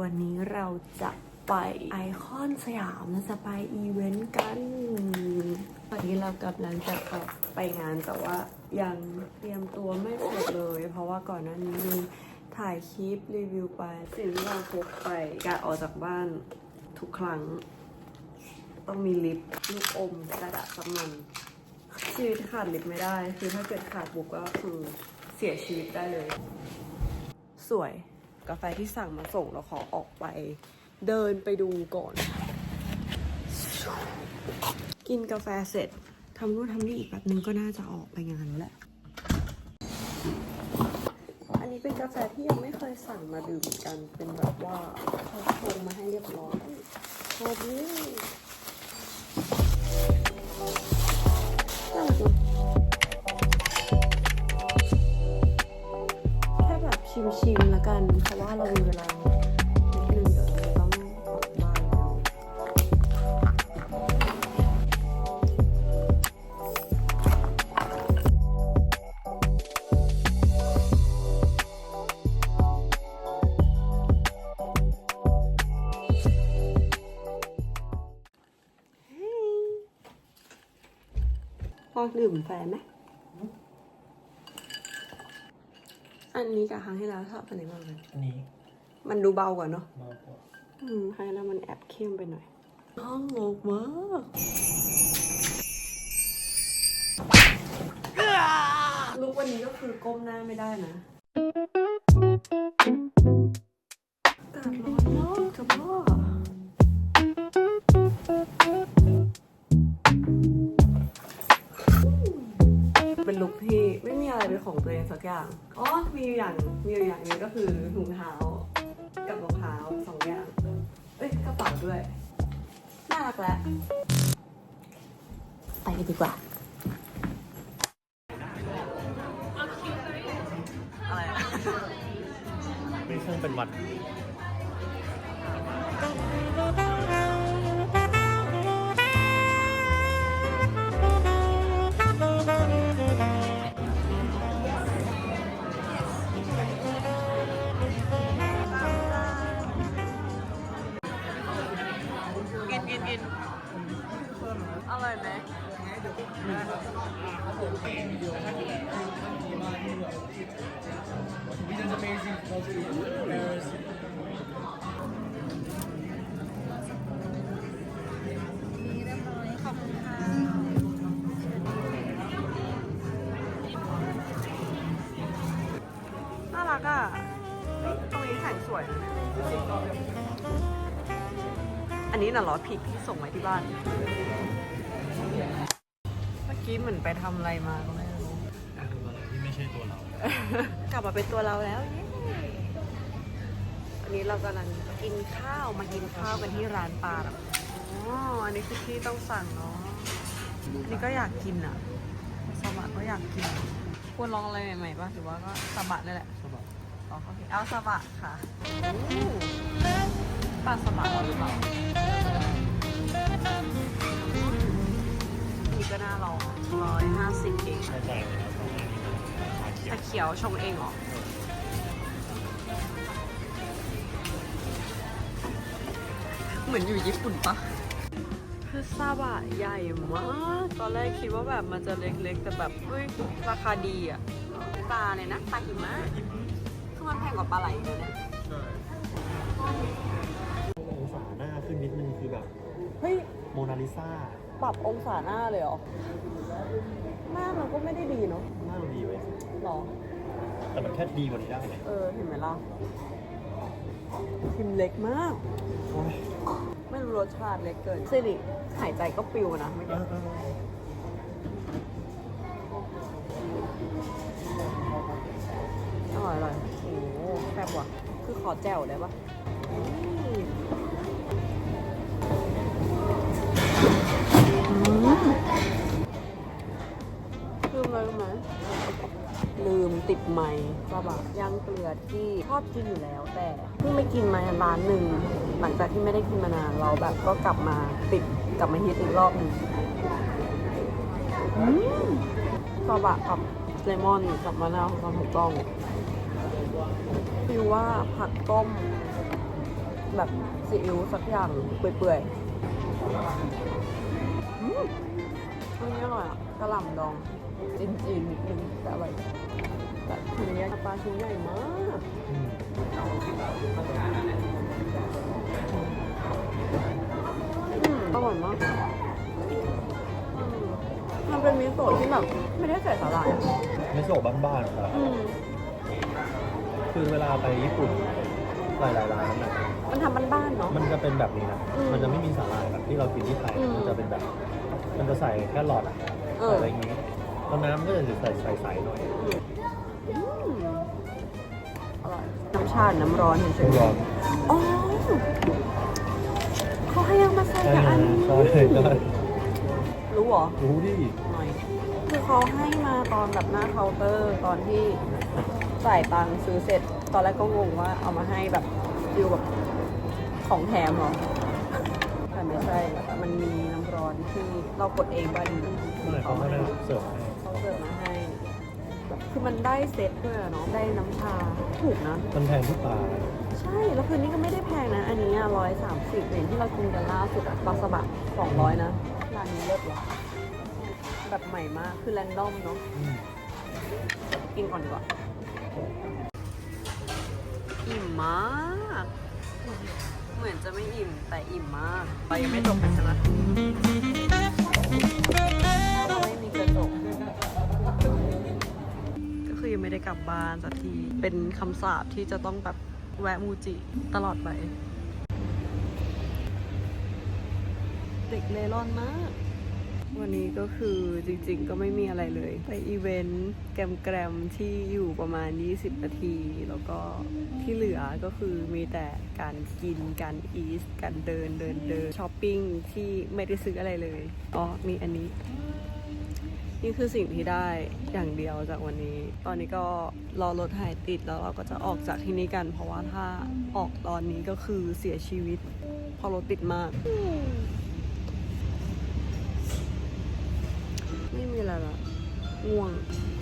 วันนี้เราจะไปไอคอนสยามเราจะไปอีเวนต์กันวันนี้เรากำลังจะออกไปงานแต่ว่ายังเตรียมตัวไม่เสร็จเลย เพราะว่าก่อนหน้านี้มีถ่ายคลิปรีวิวไปสิ่งที่เราพกไปการออกจากบ้านทุกครั้ง ต้องมีลิปลูกอมกระดาษสมันชีวิตขาดลิปไม่ได้ คือถ้าเกิดขาดบุกก็คือเสียชีวิตได้เลย สวย กาแฟที่สั่งมาส่งเราขอออกไป เดินไปดูก่อน กินกาแฟเสร็จทำนู่นทำนี่อีกแบบนึงก็น่าจะออกไปงานแล้วแหละ อันนี้เป็นกาแฟที่ยังไม่เคยสั่งมาดื่มกัน เป็นแบบว่าเขาชงมาให้เรียบร้อยชอบ พอดื่มแฟนไหม อันนี้กับครั้งที่แล้วชอบอันไหนมากกว่ากัน อันนี้มันดูเบากว่าเนาะ เบากว่าอืมครั้งที่แล้วมันแอบเข้มไปหน่อยห้องโลกมากลุกวันนี้ก็คือก้มหน้าไม่ได้นะอากาศร้อนมากจ้ะพ่อ เป็นของตัวเองสักอย่างอ๋อมีอยู่อย่างมีอยู่อย่างหนึงก็คือถุงเท้ากับรองเท้าสองอย่างเอ้ยกระเป๋าด้วยน่ารักแล้วไปกันดีกว่าอะไรอะเป็นเครื่องเป็นวัด อันนี้น่ะเหรอพริกที่ส่งไว้ที่บ้าน เมื่อกี้เหมือนไปทำอะไรมาก็ไม่รู้อะไรที่ไม่ใช่ตัวเรา กลับมาเป็นตัวเราแล้วเย้วันนี้เรากำลังกินข้าวมากินข้าวกันที่ร้านปลาแบบอ๋อ อันนี้คือที่ต้องสั่งเนาะอันนี้ก็อยากกินอะสบัดก็อยากกิน ควรลองอะไรใหม่ๆป่ะหรือว่าก็สบัดนี่แหละสบาย อ๋อโอเคเอาสบัดค่ะอู้ปลาสบัดหรือเปล่านี่ก็น่าลองร้อยห้าสิบเองใช่ใจเลยนะตรงนี้ชาเขียวชาเขียวชงเองเหรอเหมือนอยู่ญี่ปุ่นปะคือซาบะใหญ่มาก ตอนแรกคิดว่าแบบมันจะเล็กๆ แต่แบบเฮ้ยราคาดีอะ ปลาเลยนะ ปลาหิมะคือมันแพง กว่าปลาไหลเลยนะใช่องศาหน้าขึ้นนิดนึงคือแบบเฮ้ย โมนาลิซาปรับองศาหน้าเลยเหรอ หน้ามันก็ไม่ได้ดีเนาะหน้าเราดีเว้ยหรอ แต่มันแค่ดีกว่านี้ได้ไงเออ เห็นไหมล่ะพิมพ์เล็กมาก โอ้ยไม่รู้รสชาติเล็กเกินสิริหายใจก็ปิวนะเมื่อเอกี้ อเอออร่อยอร่อยโอ้โหแซ่ บว่ะ คือขอแจ่วได้ปะอืมลืมอะไรรู้ไหมลืมติดไม้ก็แบบย่างเกลือที่ชอบกินอยู่แล้ว แต่เพิ่งไปกินมาร้านหนึ่งหลังจากที่ไม่ได้กินมานานเราแบบก็กลับมาติดกลับมาฮิตอีกรอบหนึ่งอืมซาบะกับเลมอนกับมะนาวของความถูกต้อง ฟิลว่าผักต้ม แบบซีอิ๊วสักอย่างเปื่อยๆอืมอันนี้อร่อยอะกระหล่ำดองจีนจีนๆนิดนึงแต่อร่อยแบบทีนี้ปลาชิ้นใหญ่มากอืมอืมอร่อยมากอืมมันเป็นมิโซะที่แบบไม่ได้ใส่สาหร่ายอะไม่โซะบ้านๆครับอืม คือเวลาไปญี่ปุ่นหลายๆร้านอะมันทำบ้านๆเนาะ มันจะเป็นแบบนี้นะ อืมมันจะไม่มีสาหร่ายแบบที่เรากินที่ไทย อืมมันจะเป็นแบบ มันจะใส่แค่หลอดอะเออ ใส่อะไรอย่างงี้แล้วน้ำก็จะใส่ใสๆหน่อยอืมอร่อยน้ำชาน้ำร้อนเฉยร้อนๆอ๋อเขาให้ยังมาใส่ใช่กับอันนี้ใช่ใช่รู้เหรอ รู้ดิ หน่อยคือเขาให้มาตอนแบบหน้าเคาน์เตอร์ตอนที่ จ่ายตังค์ซื้อเสร็จ ตอนแรกก็งงว่าเอามาให้แบบฟิลแบบของแถมเหรอแต่ไม่ใช่ มันมีน้ำร้อนที่เรากดเองบ้างไม่เขาไม่ได้เสิร์ฟให้เขาเสิร์ฟมาให้แบบคือมันได้เซตด้วยอะเนาะ ได้น้ำชา ถูกนะ มันแพงทุกปลาใช่ แล้วคืนนี้ก็ไม่ได้แพงนะ อันนี้ร้อยสามสิบเหรียญที่เรากินกันล่าสุดอะปลาสบะสองร้อยนะ ร้านนี้เลิศว่ะแบบใหม่มาก คือแรนดอมเนาะอืมกินก่อนดีกว่า อิ่มมาก เหมือนจะไม่อิ่มแต่อิ่มมากไปยังไม่จบกันใช่ไหมเราไม่มีกระจกก็คือยังไม่ได้กลับบ้านสักที เป็นคำสาปที่จะต้องแบบแวะมูจิตลอดไป เด็กเลร่อนมาก วันนี้ก็คือจริงๆก็ไม่มีอะไรเลย ไปอีเวนต์แกรมๆที่อยู่ประมาณ 20 นาที แล้วก็ที่เหลือก็คือมีแต่การกิน การอีสการเดินเดินเดินช้อปปิ้งที่ไม่ได้ซื้ออะไรเลยอ๋อมีอันนี้ นี่คือสิ่งที่ได้อย่างเดียวจากวันนี้ ตอนนี้ก็รอรถหายติดแล้วเราก็จะออกจากที่นี่กัน เพราะว่าถ้าออกตอนนี้ก็คือเสียชีวิตเพราะรถติดมาก ไ